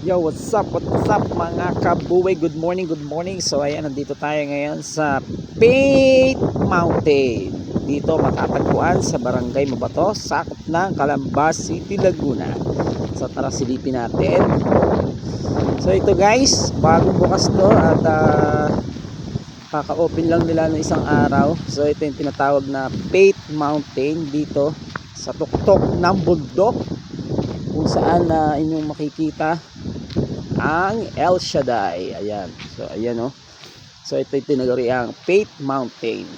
Yo, what's up? What's up mga kabuwe? Good morning, good morning. So ayan, nandito tayo ngayon sa Paint Mountain. Dito matatagpuan sa Barangay Mabato, sakop ng Calambas City, Laguna. So tara silipin natin. So ito guys, bagong bukas to at ah, kaka-open lang nila ng isang araw. So ito yung tinatawag na Paint Mountain dito sa tuktok ng bundok kung saan na inyong makikita ang El Shaddai. Ayan. So, ayan oh. So, ito yung tinaguri ang Faith Mountain.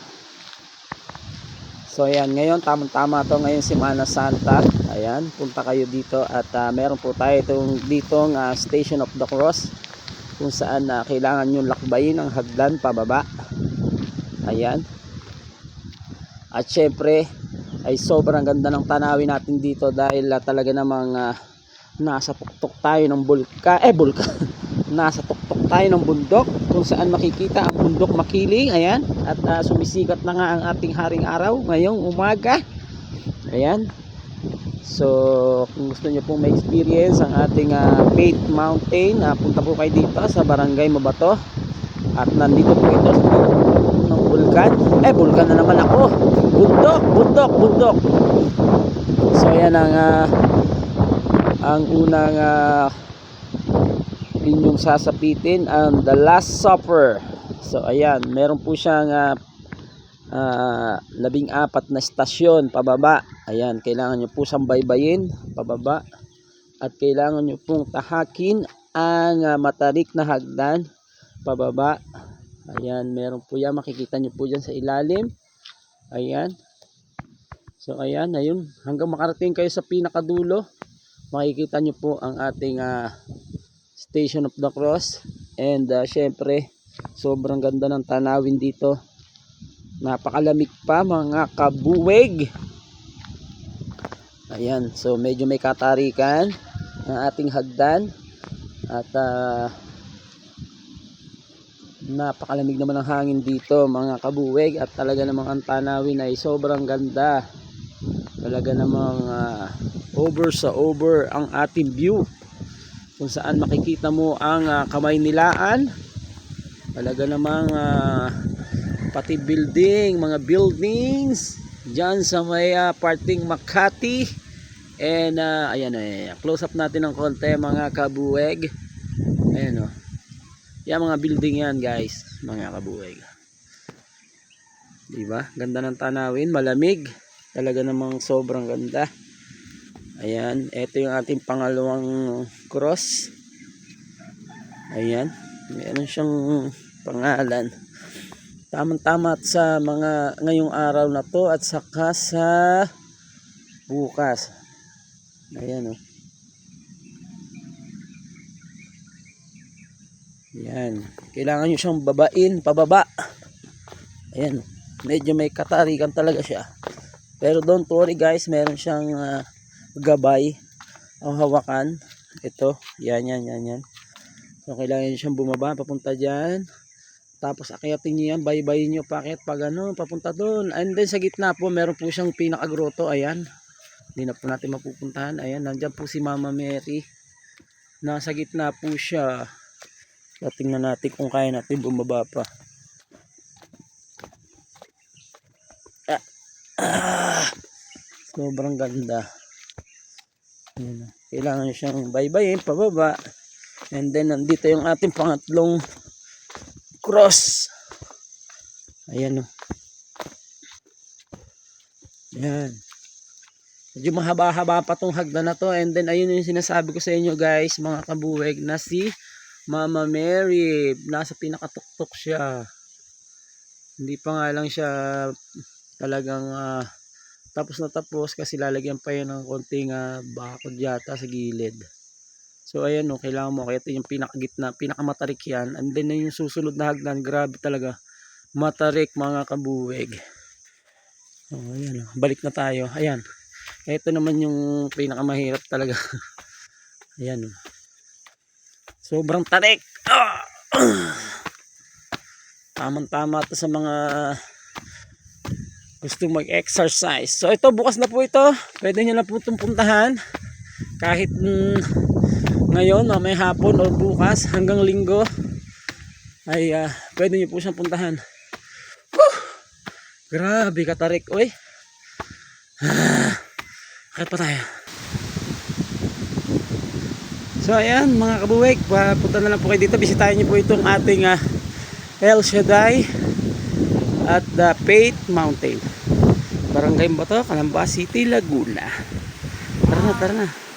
So, ayan. Ngayon, tamang-tama to ngayon Semana Santa. Ayan. Punta kayo dito at ah, meron po tayo itong ditong ah, Station of the Cross kung saan na kailangan nyo lakbayin ang hagdan pababa. Ayan. At syempre, ay sobrang ganda ng tanawin natin dito dahil ah, talaga namang ah, nasa tuktok tayo ng bulka eh bulka. Nasa tuktok tayo ng bundok kung saan makikita ang bundok makiling ayan. At ah, sumisikat na nga ang ating haring araw ngayong umaga. Ayan. So kung gusto niyo pong ma-experience ang ating uh, Mountain uh, punta po kayo dito sa Barangay Mabato. At nandito po ito sa ng bulkan. Eh bulkan na naman ako. Bundok bundok bundok. So ayan ang ah, ang unang ah, inyong sasapitin ang The Last Supper. So ayan, meron po siyang ah, ah, labing apat na estasyon pababa. Ayan, kailangan nyo po sambaybayin pababa. At kailangan nyo pong tahakin ang ah, matarik na hagdan pababa. Ayan, meron po yan. Makikita nyo po dyan sa ilalim. Ayan. So ayan, ayun. Hanggang makarating kayo sa pinakadulo makikita nyo po ang ating ah, Station of the Cross. And uh, syempre sobrang ganda ng tanawin dito. Napakalamig pa mga kabuweg ayan so medyo may katarikan ang ating hagdan. At ah, napakalamig naman ng hangin dito mga kabuweg at talaga namang ang tanawin ay sobrang ganda talaga namang ah, over sa over ang ating view. Kung saan makikita mo ang ah, kamay nilaan. Talaga namang ah, pati building mga buildings. Dyan sa may ah, parting Makati. And ah, ayan eh close up natin ng konti mga kabuweg. Ayan o yan mga building yan guys mga kabuweg. Diba ganda ng tanawin malamig talaga namang sobrang ganda Ayan, ito yung ating pangalawang cross. Ayan, meron siyang pangalan. Tamang-tama at sa mga ngayong araw na to at saka sa bukas. Ayan oh. Ayan, kailangan nyo siyang babain, pababa. Ayan, oh. medyo may katarikan talaga siya. Pero don't worry guys, meron siyang ah, gabay ang hawakan. Ito yan yan yan yan. So kailangan nyo siyang bumaba papunta dyan. Tapos akyatin nyo yan baybayin nyo pakit pag ano papunta doon and then sa gitna po meron po siyang pinakagroto ayan. Hindi na po natin mapupuntahan. Ayan nandyan po si Mama Mary. Nasa gitna po siya. So, tingnan natin kung kaya natin bumaba pa ah, ah, sobrang ganda Ayan. Kailangan nyo siyang baybayin, pababa. And then, nandito yung ating pangatlong cross. Ayan o. Ayan. Medyo mahaba-haba pa tong hagdan na to. And then, ayun yung sinasabi ko sa inyo guys, mga kabuweg, na si Mama Mary. Nasa pinakatuktok siya. Hindi pa nga lang siya talagang ah, tapos na tapos kasi lalagyan pa yan ng konting uh, bakod yata sa gilid. So ayan no kailangan mo kaya ito yung pinakagitna pinakamatarik yan. And then yung susunod na hagdan. Grabe talaga. Matarik mga kabuweg oh, ayan no. balik na tayo. Ayan. Ito naman yung pinakamahirap talaga. Ayan no sobrang tarik. Ah! tamang tama to sa mga gusto mag-exercise. So ito bukas na po ito. Pwede nyo na po itong puntahan. kahit mm, ngayon, mamay hapon o bukas hanggang linggo ay ah, pwede nyo po siyang puntahan. Whew! Grabe katarik, oy. Ah, Akit pa tayo. So ayan mga kabuwig, papunta na lang po kayo dito. Bisitahin niyo po itong ating ah, El Shaddai at the Faith Mountain. Barangay Bato, Calamba City, Laguna. Tara na, tara na.